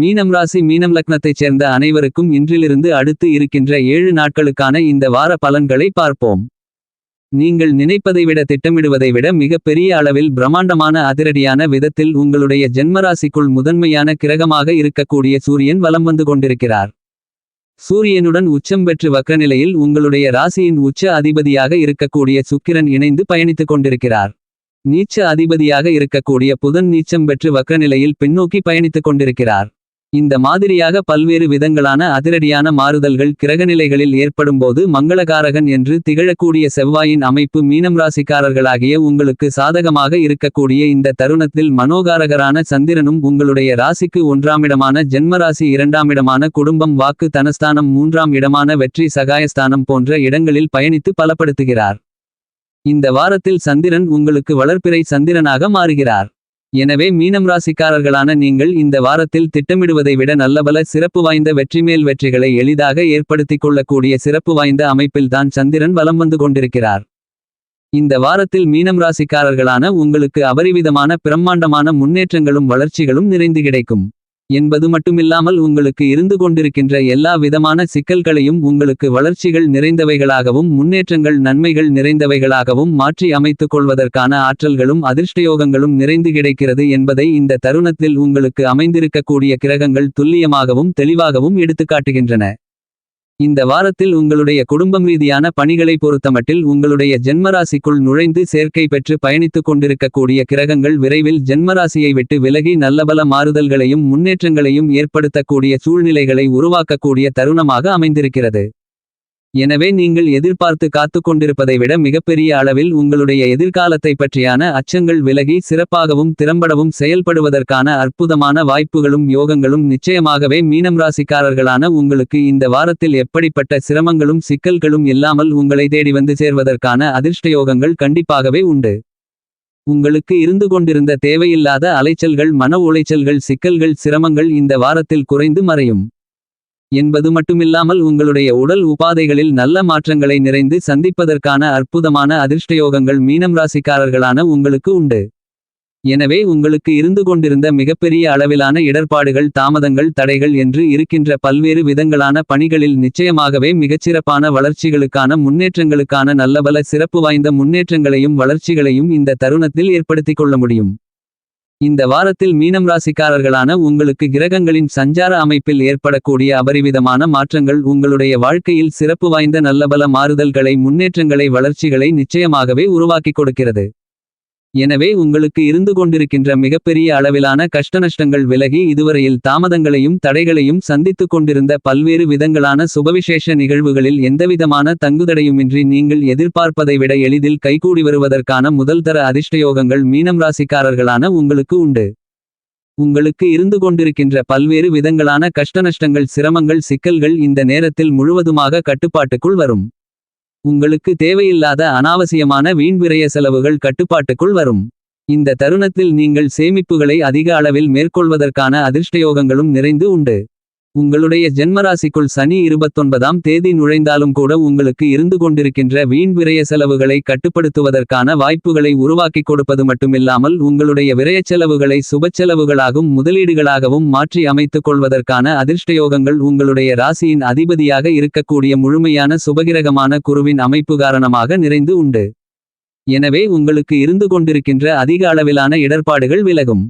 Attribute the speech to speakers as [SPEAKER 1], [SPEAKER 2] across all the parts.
[SPEAKER 1] மீனம் ராசி மீனம் லக்னத்தைச் சேர்ந்த அனைவருக்கும் இன்றிலிருந்து அடுத்து இருக்கின்ற ஏழு நாட்களுக்கான இந்த வார பலன்களை பார்ப்போம். நீங்கள் நினைப்பதை விட திட்டமிடுவதை விட மிகப்பெரிய அளவில் பிரம்மாண்டமான அதிரடியான விதத்தில் உங்களுடைய ஜென்மராசிக்குள் முதன்மையான கிரகமாக இருக்கக்கூடிய சூரியன் வலம் வந்து கொண்டிருக்கிறார். சூரியனுடன் உச்சம் பெற்று வக்கநிலையில் உங்களுடைய ராசியின் உச்ச அதிபதியாக இருக்கக்கூடிய சுக்கிரன் இணைந்து பயணித்துக் கொண்டிருக்கிறார். நீச்ச அதிபதியாக இருக்கக்கூடிய புதன் நீச்சம் பெற்று வக்கநிலையில் பின்னோக்கி பயணித்துக் கொண்டிருக்கிறார். இந்த மாதிரியாக பல்வேறு விதங்களான அதிரடியான மாறுதல்கள் கிரகநிலைகளில் ஏற்படும்போது மங்களகாரகன் என்று திகழக்கூடிய செவ்வாயின் அமைப்பு மீனம் ராசிக்காரர்களாகிய உங்களுக்கு சாதகமாக இருக்கக்கூடிய இந்த தருணத்தில் மனோகாரகரான சந்திரனும் உங்களுடைய ராசிக்கு ஒன்றாமிடமான ஜென்மராசி இரண்டாமிடமான குடும்பம் வாக்கு தனஸ்தானம் மூன்றாம் இடமான வெற்றி சகாயஸ்தானம் போன்ற இடங்களில் பயணித்து பலப்படுத்துகிறார். இந்த வாரத்தில் சந்திரன் உங்களுக்கு வளர்ப்பிறை சந்திரனாக மாறுகிறார். எனவே மீனம் ராசிக்காரர்களான நீங்கள் இந்த வாரத்தில் திட்டமிடுவதை விட நல்லபல சிறப்பு வாய்ந்த வெற்றிமேல் வெற்றிகளை எளிதாக ஏற்படுத்திக் கொள்ளக்கூடிய சிறப்பு வாய்ந்த அமைப்பில்தான் சந்திரன் வலம் வந்து கொண்டிருக்கிறார். இந்த வாரத்தில் மீனம் ராசிக்காரர்களான உங்களுக்கு அபரிவிதமான பிரம்மாண்டமான முன்னேற்றங்களும் வளர்ச்சிகளும் நிறைந்து கிடைக்கும். என்பது மட்டுமில்லாமல் உங்களுக்கு இருந்து கொண்டிருக்கின்ற எல்லா விதமான சிக்கல்களையும் உங்களுக்கு வளர்ச்சிகள் நிறைந்தவைகளாகவும் முன்னேற்றங்கள் நன்மைகள் நிறைந்தவைகளாகவும் மாற்றி அமைத்துக் கொள்வதற்கான ஆற்றல்களும் அதிர்ஷ்டயோகங்களும் நிறைந்து கிடைக்கிறது என்பதை இந்த தருணத்தில் உங்களுக்கு அமைந்திருக்கக்கூடிய கிரகங்கள் துல்லியமாகவும் தெளிவாகவும் எடுத்துக்காட்டுகின்றன. இந்த வாரத்தில் உங்களுடைய குடும்பம் ரீதியான பணிகளை பொறுத்தமட்டில் உங்களுடைய ஜென்மராசிக்குள் நுழைந்து சேர்க்கை பெற்று பயணித்துக் கொண்டிருக்கக்கூடிய கிரகங்கள் விரைவில் ஜென்மராசியை விட்டு விலகி நல்லபல மாறுதல்களையும் முன்னேற்றங்களையும் ஏற்படுத்தக்கூடிய சூழ்நிலைகளை உருவாக்கக்கூடிய தருணமாக அமைந்திருக்கிறது. எனவே நீங்கள் எதிர்பார்த்து காத்துக் கொண்டிருப்பதை விட மிகப்பெரிய அளவில் உங்களுடைய எதிர்காலத்தை பற்றியான அச்சங்கள் விலகி சிறப்பாகவும் திறம்படவும் செயல்படுவதற்கான அற்புதமான வாய்ப்புகளும் யோகங்களும் நிச்சயமாகவே மீனம் ராசிக்காரர்களான உங்களுக்கு இந்த வாரத்தில் எப்படிப்பட்ட சிரமங்களும் சிக்கல்களும் இல்லாமல் உங்களை தேடி வந்து சேர்வதற்கான அதிர்ஷ்டயோகங்கள் கண்டிப்பாகவே உண்டு. உங்களுக்கு இருந்து கொண்டிருந்த தேவையில்லாத அலைச்சல்கள் மன உளைச்சல்கள் சிக்கல்கள் சிரமங்கள் இந்த வாரத்தில் குறைந்து மறையும். என்பது மட்டுமில்லாமல் உங்களுடைய உடல் உபாதைகளில் நல்ல மாற்றங்களை நிறைந்து சந்திப்பதற்கான அற்புதமான அதிர்ஷ்டயோகங்கள் மீனம் ராசிக்காரர்களான உங்களுக்கு உண்டு. எனவே உங்களுக்கு இருந்து கொண்டிருந்த மிகப்பெரிய அளவிலான இடர்பாடுகள் தாமதங்கள் தடைகள் என்று இருக்கின்ற பல்வேறு விதங்களான பணிகளில் நிச்சயமாகவே மிகச்சிறப்பான வளர்ச்சிகளுக்கான முன்னேற்றங்களுக்கான நல்லபல சிறப்பு வாய்ந்த முன்னேற்றங்களையும் வளர்ச்சிகளையும் இந்த தருணத்தில் ஏற்படுத்திக் கொள்ள முடியும். இந்த வாரத்தில் மீனம் ராசிக்காரர்களான உங்களுக்கு கிரகங்களின் சஞ்சார அமைப்பில் ஏற்படக்கூடிய அபரிவிதமான மாற்றங்கள் உங்களுடைய வாழ்க்கையில் சிறப்பு வாய்ந்த நல்லபல மாறுதல்களை முன்னேற்றங்களை வளர்ச்சிகளை நிச்சயமாகவே உருவாக்கிக் கொடுக்கிறது. எனவே உங்களுக்கு இருந்து கொண்டிருக்கின்ற மிகப்பெரிய அளவிலான கஷ்டநஷ்டங்கள் விலகி இதுவரையில் தாமதங்களையும் தடைகளையும் சந்தித்துக் கொண்டிருந்த பல்வேறு விதங்களான சுபவிசேஷ நிகழ்வுகளில் எந்தவிதமான தங்குதடையுமின்றி நீங்கள் எதிர்பார்ப்பதை விட எளிதில் கைகூடி வருவதற்கான முதல்தர அதிர்ஷ்டயோகங்கள் மீனம் ராசிக்காரர்களான உங்களுக்கு உண்டு. உங்களுக்கு இருந்து கொண்டிருக்கின்ற பல்வேறு விதங்களான கஷ்டநஷ்டங்கள் சிரமங்கள் சிக்கல்கள் இந்த நேரத்தில் முழுவதுமாக கட்டுப்பாட்டுக்குள் வரும். உங்களுக்கு தேவையில்லாத அனாவசியமான வீண்விரய செலவுகள் கட்டுப்பாட்டுக்குள் வரும். இந்த தருணத்தில் நீங்கள் சேமிப்புகளை அதிக அளவில் மேற்கொள்வதற்கான அதிர்ஷ்டயோகங்களும் நிறைந்து உண்டு. உங்களுடைய ஜென்மராசிக்குள் சனி இருபத்தொன்பதாம் தேதி நுழைந்தாலும் கூட உங்களுக்கு இருந்து கொண்டிருக்கின்ற வீண் விரய செலவுகளை கட்டுப்படுத்துவதற்கான வாய்ப்புகளை உருவாக்கிக் கொடுப்பது மட்டுமில்லாமல் உங்களுடைய விரயச் செலவுகளை சுபச்செலவுகளாகவும் முதலீடுகளாகவும் மாற்றி அமைத்துக் கொள்வதற்கான அதிர்ஷ்டயோகங்கள் உங்களுடைய ராசியின் அதிபதியாக இருக்கக்கூடிய முழுமையான சுபகிரகமான குருவின் அமைப்பு காரணமாக நிறைந்து உண்டு. எனவே உங்களுக்கு இருந்து கொண்டிருக்கின்ற அதிக அளவிலான இடர்பாடுகள் விலகும்.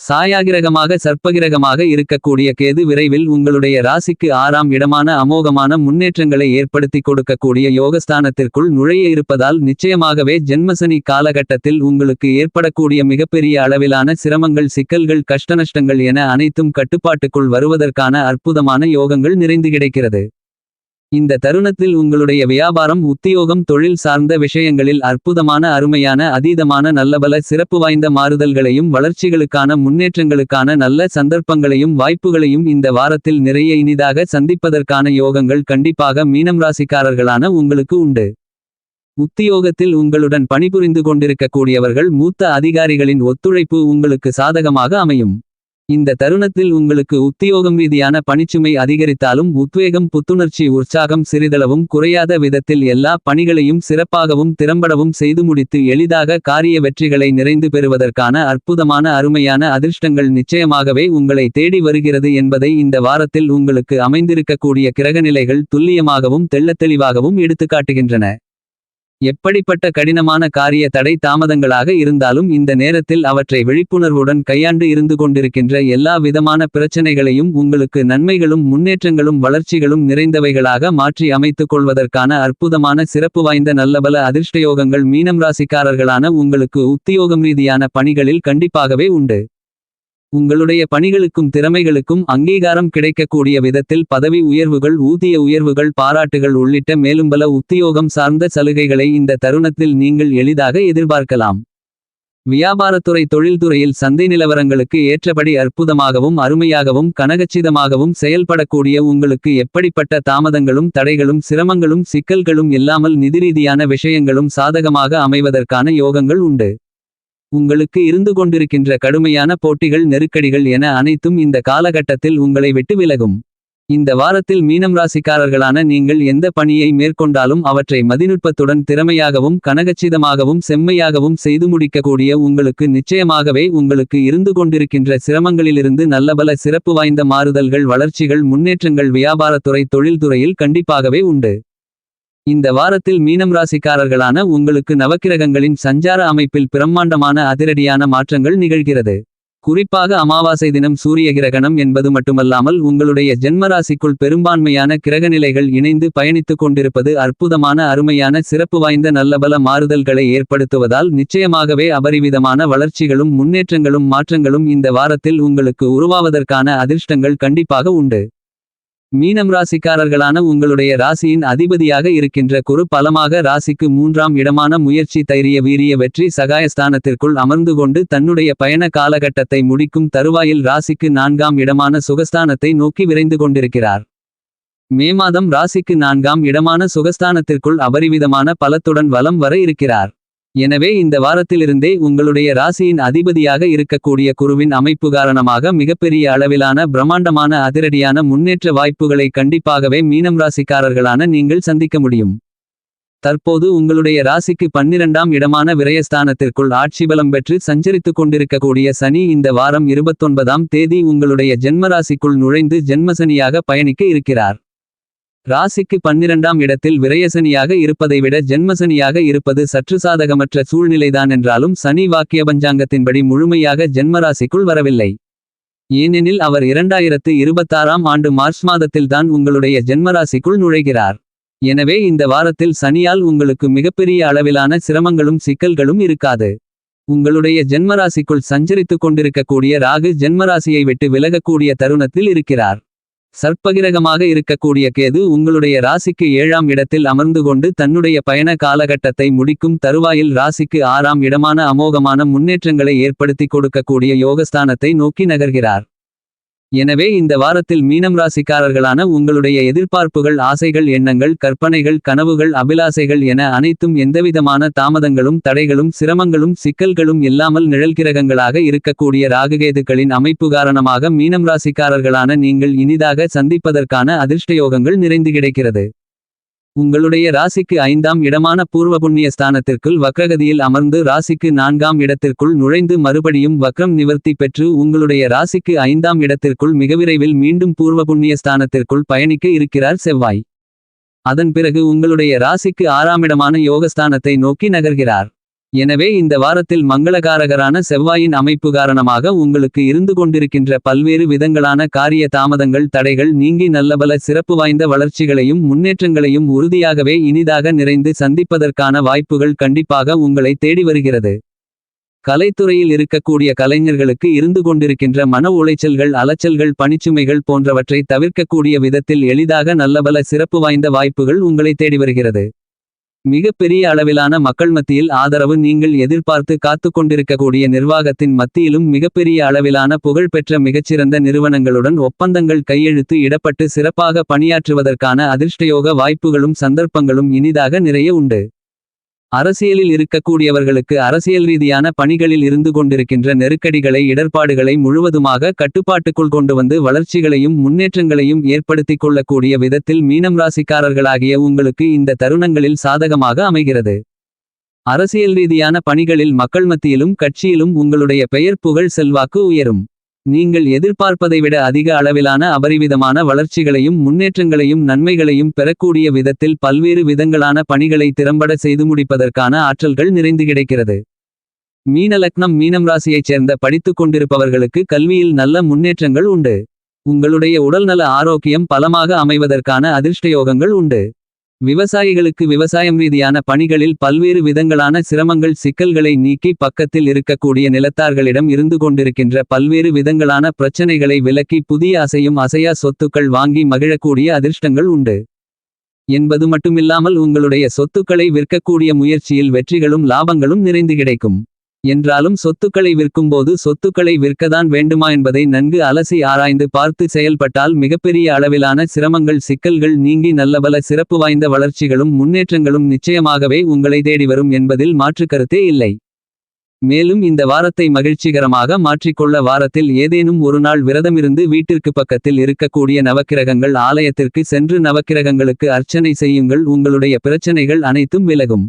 [SPEAKER 1] சாயாகிரகமாக சர்ப்பகிரகமாக இருக்கக்கூடிய கேது விரைவில் உங்களுடைய ராசிக்கு ஆறாம் இடமான அமோகமான முன்னேற்றங்களை ஏற்படுத்திக் கொடுக்கக்கூடிய யோகஸ்தானத்திற்குள் நுழைய இருப்பதால் நிச்சயமாகவே ஜென்மசனி காலகட்டத்தில் உங்களுக்கு ஏற்படக்கூடிய மிகப்பெரிய அளவிலான சிரமங்கள் சிக்கல்கள் கஷ்டநஷ்டங்கள் என அனைத்தும் கட்டுப்பாட்டுக்குள் வருவதற்கான அற்புதமான யோகங்கள் நிறைந்து கிடைக்கிறது. இந்த தருணத்தில் உங்களுடைய வியாபாரம் உத்தியோகம் தொழில் சார்ந்த விஷயங்களில் அற்புதமான அருமையான அதீதமான நல்லபல சிறப்பு வாய்ந்த மாறுதல்களையும் வளர்ச்சிகளுக்கான முன்னேற்றங்களுக்கான நல்ல சந்தர்ப்பங்களையும் வாய்ப்புகளையும் இந்த வாரத்தில் நிறைய இனிதாக சந்திப்பதற்கான யோகங்கள் கண்டிப்பாக மீனம் ராசிக்காரர்களான உங்களுக்கு உண்டு. உத்தியோகத்தில் உங்களுடன் பணிபுரிந்து கொண்டிருக்கக்கூடியவர்கள் மூத்த அதிகாரிகளின் ஒத்துழைப்பு உங்களுக்கு சாதகமாக அமையும். இந்த தருணத்தில் உங்களுக்கு உத்தியோகம் ரீதியான பணிச்சுமை அதிகரித்தாலும் உத்வேகம் புத்துணர்ச்சி உற்சாகம் சிறிதளவும் குறையாத விதத்தில் எல்லா பணிகளையும் சிறப்பாகவும் திறம்படவும் செய்து முடித்து எளிதாக காரிய வெற்றிகளை நிறைந்து பெறுவதற்கான அற்புதமான அருமையான அதிர்ஷ்டங்கள் நிச்சயமாகவே உங்களை தேடி வருகிறது என்பதை இந்த வாரத்தில் உங்களுக்கு அமைந்திருக்கக்கூடிய கிரகநிலைகள் துல்லியமாகவும் தெள்ளத்தெளிவாகவும் எடுத்துக்காட்டுகின்றன. எப்படிப்பட்ட கடினமான காரிய தடை தாமதங்களாக இருந்தாலும் இந்த நேரத்தில் அவற்றை விழிப்புணர்வுடன் கையாண்டு இருந்து கொண்டிருக்கின்ற எல்லா விதமான பிரச்சனைகளையும் உங்களுக்கு நன்மைகளும் முன்னேற்றங்களும் வளர்ச்சிகளும் நிறைந்தவைகளாக மாற்றி அமைத்துக் கொள்வதற்கான அற்புதமான சிறப்பு வாய்ந்த நல்லபல அதிர்ஷ்டயோகங்கள் மீனம் ராசிக்காரர்களான உங்களுக்கு உத்தியோகம் ரீதியான பணிகளில் கண்டிப்பாகவே உண்டு. உங்களுடைய பணிகளுக்கும் திறமைகளுக்கும் அங்கீகாரம் கிடைக்கக்கூடிய விதத்தில் பதவி உயர்வுகள் ஊதிய உயர்வுகள் பாராட்டுகள் உள்ளிட்ட மேலும்பல உத்தியோகம் சார்ந்த சலுகைகளை இந்த தருணத்தில் நீங்கள் எளிதாக எதிர்பார்க்கலாம். வியாபாரத்துறை தொழில்துறையில் சந்தை நிலவரங்களுக்கு ஏற்றபடி அற்புதமாகவும் அருமையாகவும் கனகச்சிதமாகவும் செயல்படக்கூடிய உங்களுக்கு எப்படிப்பட்ட தாமதங்களும் தடைகளும் சிரமங்களும் சிக்கல்களும் இல்லாமல் நிதிரீதியான விஷயங்களும் சாதகமாக அமைவதற்கான யோகங்கள் உண்டு. உங்களுக்கு இருந்து கொண்டிருக்கின்ற கடுமையான போட்டிகள் நெருக்கடிகள் என அனைத்தும் இந்த காலகட்டத்தில் உங்களை விட்டு விலகும். இந்த வாரத்தில் மீனம் ராசிக்காரர்களான நீங்கள் எந்த பணியை மேற்கொண்டாலும் அவற்றை மதிநுட்பத்துடன் திறமையாகவும் கனகச்சிதமாகவும் செம்மையாகவும் செய்து முடிக்கக்கூடிய உங்களுக்கு நிச்சயமாகவே உங்களுக்கு இருந்து கொண்டிருக்கின்ற சிரமங்களிலிருந்து நல்லபல சிறப்பு வாய்ந்த மாறுதல்கள் வளர்ச்சிகள் முன்னேற்றங்கள் வியாபாரத்துறை தொழில்துறையில் கண்டிப்பாகவே உண்டு. இந்த வாரத்தில் மீனம் ராசிக்காரர்களான உங்களுக்கு நவக்கிரகங்களின் சஞ்சார அமைப்பில் பிரம்மாண்டமான அதிரடியான மாற்றங்கள் நிகழ்கிறது. குறிப்பாக அமாவாசை தினம் சூரிய கிரகணம் என்பது மட்டுமல்லாமல் உங்களுடைய ஜென்மராசிக்குள் பெரும்பான்மையான கிரகநிலைகள் இணைந்து பயணித்துக் கொண்டிருப்பது அற்புதமான அருமையான சிறப்பு வாய்ந்த நல்லபல மாறுதல்களை ஏற்படுத்துவதால் நிச்சயமாகவே அபரிவிதமான வளர்ச்சிகளும் முன்னேற்றங்களும் மாற்றங்களும் இந்த வாரத்தில் உங்களுக்கு உருவாவதற்கான அதிர்ஷ்டங்கள் கண்டிப்பாக உண்டு. மீனம் ராசிக்காரர்களான உங்களுடைய ராசியின் அதிபதியாக இருக்கின்ற குரு பலமாக ராசிக்கு மூன்றாம் இடமான முயற்சி தைரிய வீரிய வெற்றி சகாயஸ்தானத்திற்குள் அமர்ந்து கொண்டு தன்னுடைய பயண காலகட்டத்தை முடிக்கும் தருவாயில் ராசிக்கு நான்காம் இடமான சுகஸ்தானத்தை நோக்கி விரைந்து கொண்டிருக்கிறார். மே மாதம் ராசிக்கு நான்காம் இடமான சுகஸ்தானத்திற்குள் அபரிவிதமான பலத்துடன் வலம் வர இருக்கிறார். எனவே இந்த வாரத்திலிருந்தே உங்களுடைய ராசியின் அதிபதியாக இருக்கக்கூடிய குருவின் அமைப்பு காரணமாக மிகப்பெரிய அளவிலான பிரம்மாண்டமான அதிரடியான முன்னேற்ற வாய்ப்புகளை கண்டிப்பாகவே மீனம் ராசிக்காரர்களான நீங்கள் சந்திக்க முடியும். தற்போது உங்களுடைய ராசிக்கு பன்னிரண்டாம் இடமான விரயஸ்தானத்திற்குள் ஆட்சி பலம் பெற்று சஞ்சரித்துக் கொண்டிருக்கக்கூடிய சனி இந்த வாரம் இருபத்தொன்பதாம் தேதி உங்களுடைய ஜென்மராசிக்குள் நுழைந்து ஜென்மசனியாக பயணிக்க இருக்கிறார். ராசிக்கு பன்னிரண்டாம் இடத்தில் விரயசனியாக இருப்பதை விட ஜென்மசனியாக இருப்பது சற்று சாதகமற்ற சூழ்நிலைதான் என்றாலும் சனி வாக்கிய பஞ்சாங்கத்தின்படி முழுமையாக ஜென்மராசிக்குள் வரவில்லை. ஏனெனில் அவர் இரண்டாயிரத்து இருபத்தாறாம் ஆண்டு மார்ச் மாதத்தில்தான் உங்களுடைய ஜென்மராசிக்குள் நுழைகிறார். எனவே இந்த வாரத்தில் சனியால் உங்களுக்கு மிகப்பெரிய அளவிலான சிரமங்களும் சிக்கல்களும் இருக்காது. உங்களுடைய ஜென்மராசிக்குள் சஞ்சரித்துக் கொண்டிருக்கக்கூடிய ராகு ஜென்மராசியை விட்டு விலகக்கூடிய தருணத்தில் இருக்கிறார். சர்ப்பகிரகமாக இருக்கக்கூடிய கேது உங்களுடைய ராசிக்கு ஏழாம் இடத்தில் அமர்ந்து கொண்டு தன்னுடைய பயண காலகட்டத்தை முடிக்கும் தருவாயில் ராசிக்கு ஆறாம் இடமான அமோகமான முன்னேற்றங்களை ஏற்படுத்தி கொடுக்கக்கூடிய யோகஸ்தானத்தை நோக்கி நகர்கிறார். எனவே இந்த வாரத்தில் மீனம் ராசிக்காரர்களான உங்களுடைய எதிர்பார்ப்புகள் ஆசைகள் எண்ணங்கள் கற்பனைகள் கனவுகள் அபிலாசைகள் என அனைத்தும் எந்தவிதமான தாமதங்களும் தடைகளும் சிரமங்களும் சிக்கல்களும் இல்லாமல் நிழல்கிரகங்களாக இருக்கக்கூடிய ராகுகேதுக்களின் அமைப்பு காரணமாக மீனம் ராசிக்காரர்களான நீங்கள் இனிதாக சந்திப்பதற்கான அதிர்ஷ்டயோகங்கள் நிறைந்து கிடைக்கிறது. உங்களுடைய ராசிக்கு ஐந்தாம் இடமான பூர்வ புண்ணிய ஸ்தானத்திற்குள் வக்ரகதியில் அமர்ந்து ராசிக்கு நான்காம் இடத்திற்குள் நுழைந்து மறுபடியும் வக்ரம் நிவர்த்தி பெற்று உங்களுடைய ராசிக்கு ஐந்தாம் இடத்திற்குள் மிக விரைவில் மீண்டும் பூர்வ புண்ணிய ஸ்தானத்திற்குள் பயணிக்க இருக்கிறார் செவ்வாய். அதன் பிறகு உங்களுடைய ராசிக்கு ஆறாமிடமான யோகஸ்தானத்தை நோக்கி நகர்கிறார். எனவே இந்த வாரத்தில் மங்களகாரகரான செவ்வாயின் அமைப்பு காரணமாக உங்களுக்கு இருந்து கொண்டிருக்கின்ற பல்வேறு விதங்களான காரிய தாமதங்கள் தடைகள் நீங்கி நல்லபல சிறப்பு வாய்ந்த வளர்ச்சிகளையும் முன்னேற்றங்களையும் உறுதியாகவே இனிதாக நிறைந்து சந்திப்பதற்கான வாய்ப்புகள் கண்டிப்பாக உங்களை தேடி வருகிறது. கலைத்துறையில் இருக்கக்கூடிய கலைஞர்களுக்கு இருந்து கொண்டிருக்கின்ற மன உளைச்சல்கள் அலைச்சல்கள் பணிச்சுமைகள் போன்றவற்றை தவிர்க்கக்கூடிய விதத்தில் எளிதாக நல்லபல சிறப்பு வாய்ந்த வாய்ப்புகள் உங்களை தேடி வருகிறது. மிகப்பெரிய அளவிலான மக்கள் மத்தியில் ஆதரவு நீங்கள் எதிர்பார்த்து காத்துக் கொண்டிருக்கக்கூடிய நிர்வாகத்தின் மத்தியிலும் மிகப்பெரிய அளவிலான புகழ்பெற்ற மிகச்சிறந்த நிறுவனங்களுடன் ஒப்பந்தங்கள் கையெழுத்து இடப்பட்டு சிறப்பாக பணியாற்றுவதற்கான அதிர்ஷ்டயோக வாய்ப்புகளும் சந்தர்ப்பங்களும் இனிதாக நிறைய உண்டு. அரசியலில் இருக்கக்கூடியவர்களுக்கு அரசியல் ரீதியான பணிகளில் இருந்து கொண்டிருக்கின்ற நெருக்கடிகளை இடர்பாடுகளை முழுவதுமாக கட்டுப்பாட்டுக்குள் கொண்டு வந்து வளர்ச்சிகளையும் முன்னேற்றங்களையும் ஏற்படுத்திக் கொள்ளக்கூடிய விதத்தில் மீனம் ராசிக்காரர்களாகிய உங்களுக்கு இந்த தருணங்களில் சாதகமாக அமைகிறது. அரசியல் ரீதியான பணிகளில் மக்கள் மத்தியிலும் கட்சியிலும் உங்களுடைய பெயர் புகழ் செல்வாக்கு உயரும். நீங்கள் எதிர்பார்ப்பதை விட அதிக அளவிலான அபரிவிதமான வளர்ச்சிகளையும் முன்னேற்றங்களையும் நன்மைகளையும் பெறக்கூடிய விதத்தில் பல்வேறு விதங்களான பணிகளை திறம்பட செய்து முடிப்பதற்கான ஆற்றல்கள் நிறைந்து கிடைக்கிறது. மீனலக்னம் மீனம் ராசியைச் சேர்ந்த படித்துக் கொண்டிருப்பவர்களுக்கு கல்வியில் நல்ல முன்னேற்றங்கள் உண்டு. உங்களுடைய உடல்நல ஆரோக்கியம் பலமாக அமைவதற்கான அதிர்ஷ்டயோகங்கள் உண்டு. விவசாயிகளுக்கு விவசாயம் ரீதியான பணிகளில் பல்வேறு விதங்களான சிரமங்கள் சிக்கல்களை நீக்கி பக்கத்தில் இருக்கக்கூடிய நிலத்தார்களிடம் இருந்து கொண்டிருக்கின்ற பல்வேறு விதங்களான பிரச்சனைகளை விலக்கி புதிய அசையும் அசையா சொத்துக்கள் வாங்கி மகிழக்கூடிய அதிர்ஷ்டங்கள் உண்டு. என்பது மட்டுமில்லாமல் உங்களுடைய சொத்துக்களை விற்கக்கூடிய முயற்சியில் வெற்றிகளும் லாபங்களும் நிறைந்து கிடைக்கும். என்றாலும் சொத்துக்களை விற்கும்போது சொத்துக்களை விற்கதான் வேண்டுமா என்பதை நன்கு அலசி ஆராய்ந்து பார்த்து செயல்பட்டால் மிகப்பெரிய அளவிலான சிரமங்கள் சிக்கல்கள் நீங்கி நல்லபல சிறப்பு வாய்ந்த வளர்ச்சிகளும் முன்னேற்றங்களும் நிச்சயமாகவே உங்களை தேடி வரும் என்பதில் மாற்றுக் கருத்தே இல்லை. மேலும் இந்த வாரத்தை மகிழ்ச்சிகரமாக மாற்றிக்கொள்ள வாரத்தில் ஏதேனும் ஒரு நாள் விரதமிருந்து வீட்டிற்கு பக்கத்தில் இருக்கக்கூடிய நவக்கிரகங்கள் ஆலயத்திற்கு சென்று நவக்கிரகங்களுக்கு அர்ச்சனை செய்யுங்கள். உங்களுடைய பிரச்சனைகள் அனைத்தும் விலகும்.